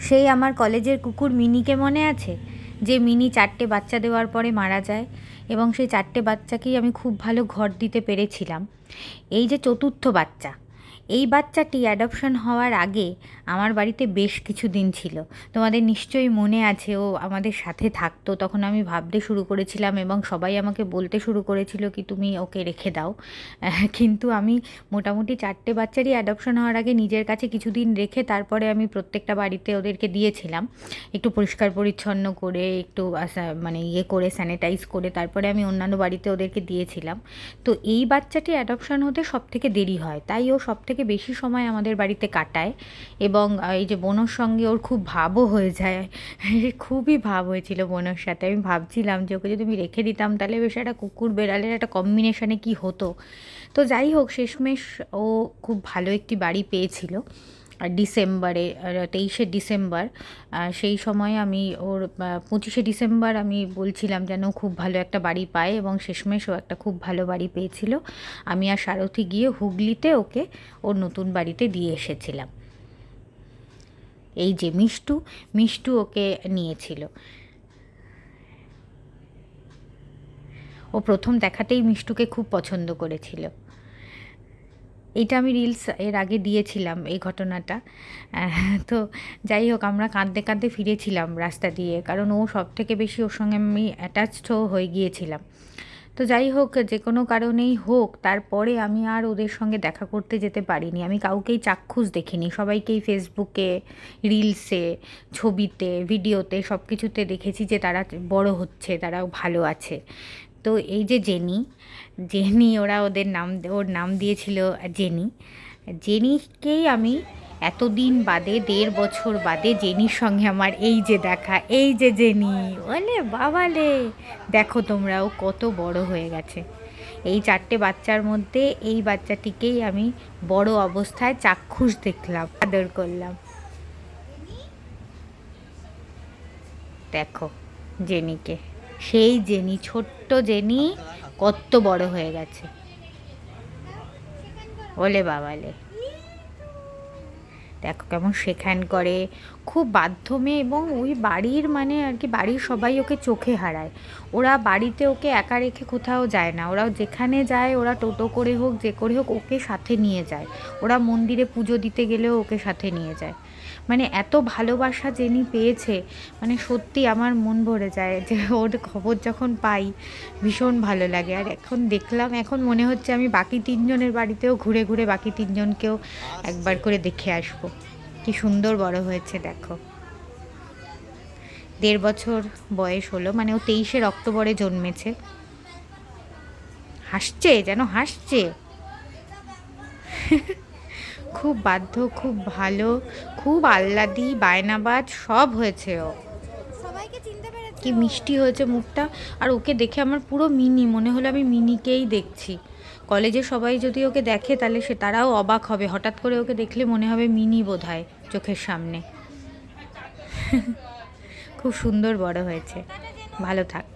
সেই আমার কলেজের কুকুর মিনিকে মনে আছে? যে মিনি চারটে বাচ্চা দেওয়ার পরে মারা যায় এবং সেই চারটে বাচ্চাকেই আমি খুব ভালো ঘর দিতে পেরেছিলাম। এই যে চতুর্থ বাচ্চা এই বাচ্চাটি অ্যাডপশন হওয়ার আগে আমার বাড়িতে বেশ কিছু দিন ছিল। তোমাদের নিশ্চয়ই মনে আছে, ও আমাদের সাথে থাকতো। তখন আমি ভাবতে শুরু করেছিলাম এবং সবাই আমাকে বলতে শুরু করেছিল কি, তুমি ওকে রেখে দাও। কিন্তু আমি মোটামুটি চারটে বাচ্চারই অ্যাডপশন হওয়ার আগে নিজের কাছে কিছুদিন রেখে তারপরে আমি প্রত্যেকটা বাড়িতে ওদেরকে দিয়েছিলাম। একটু পরিষ্কার পরিচ্ছন্ন করে, একটু মানে ইয়ে করে স্যানিটাইজ করে তারপরে আমি অন্যান্য বাড়িতে ওদেরকে দিয়েছিলাম। তো এই বাচ্চাটি অ্যাডপশন হতে সব থেকে দেরি হয়। তাই ও সব থেকে বেশি সময় আমাদের বাড়িতে কাটায় এবং এই যে বোনর সঙ্গে ওর খুব ভাবও হয়ে যায়। খুবই ভাব হয়েছিল বোনের সাথে। আমি ভাবছিলাম যে ওকে যদি আমি রেখে দিতাম, তাহলে বেশ একটা কুকুর বেড়ালের একটা কম্বিনেশানে কি হতো। তো যাই হোক, শেষমেশ ও খুব ভালো একটি বাড়ি পেয়েছিল। ডিসেম্বরে তেইশে ডিসেম্বর সেই সময় আমি ওর পঁচিশে ডিসেম্বর আমি বলছিলাম যেন খুব ভালো একটা বাড়ি পায় এবং শেষমেশ ও একটা খুব ভালো বাড়ি পেয়েছিল। আমি আর সারথি গিয়ে হুগলিতে ওকে ওর নতুন বাড়িতে দিয়ে এসেছিলাম। এই যে মিষ্টু মিষ্টু ওকে নিয়েছিল। ও প্রথম দেখাতেই মিষ্টুকে খুব পছন্দ করেছিল। এইটা আমি রিলস এর আগে দিয়েছিলাম এই ঘটনাটা। তো যাই হোক, আমরা কাঁদতে কাঁদতে ফিরেছিলাম রাস্তা দিয়ে, কারণ ও সব থেকে বেশি ওর সঙ্গে আমি অ্যাটাচড হয়ে গিয়েছিলাম। তো যাই হোক, যে কোনো কারণেই হোক, তারপরে আমি আর ওদের সঙ্গে দেখা করতে যেতে পারিনি। আমি কাউকেই চাক্ষুষ দেখিনি, সবাইকেই ফেসবুকে রিলসে ছবিতে ভিডিওতে সব কিছুতে দেখেছি যে তারা বড় হচ্ছে, তারাও ভালো আছে। তো এই যে জেনি জেনি ওরা ওদের নাম ওর নাম দিয়েছিল জেনি। জেনিকেই আমি এতদিন বাদে, দেড় বছর বাদে জেনির সঙ্গে আমার এই যে দেখা, এই যে জেনি, ওলে বাবালে দেখো তোমরা, ও কত বড় হয়ে গেছে। এই চারটে বাচ্চার মধ্যে এই বাচ্চাটিকেই আমি বড় অবস্থায় চাক্ষুষ দেখলাম, আদর করলাম। দেখো, জেনিকে। সেই জেনি, ছোট্ট জেনি কত বড় হয়ে গেছে। ওলে বাবালে দেখো কেমন সেখান করে। খুব বাধ্য মেয়ে এবং ওই বাড়ির মানে আর কি বাড়ির সবাই ওকে চোখে হারায়। ওরা বাড়িতে ওকে একা রেখে কোথাও যায় না। ওরা যেখানে যায়, ওরা টোটো করে হোক, যে করে হোক, ওকে সাথে নিয়ে যায়। ওরা মন্দিরে পুজো দিতে গেলেও ওকে সাথে নিয়ে যায়। মানে এত ভালোবাসা জেনি পেয়েছে মানে সত্যি আমার মন ভরে যায় যে ওর খবর যখন পাই, ভীষণ ভালো লাগে। আর এখন দেখলাম, এখন মনে হচ্ছে আমি বাকি তিনজনের বাড়িতেও ঘুরে ঘুরে বাকি তিনজনকেও একবার করে দেখে আসব। কি সুন্দর বড় হয়েছে, দেখো। দেড় বছর বয়স হলো মানে ও তেইশের অক্টোবরে জন্মেছে। হাসছে, যেন হাসছে। খুব বাধ্য খুব ভালো খুব আহ্লাদি বায়নাবাজ সব হয়েছে ও। কি মিষ্টি হয়েছে মুখটা। আর ওকে দেখে আমার পুরো মিনি মনে হলো আমি মিনিকেই দেখছি। কলেজে সবাই যদি ওকে দেখে তাহলে সে তারাও অবাক হবে। হঠাৎ করে ওকে দেখলে মনে হবে মিনি বোধ হয় চোখের সামনে। খুব সুন্দর বড় হয়েছে। ভালো থাক।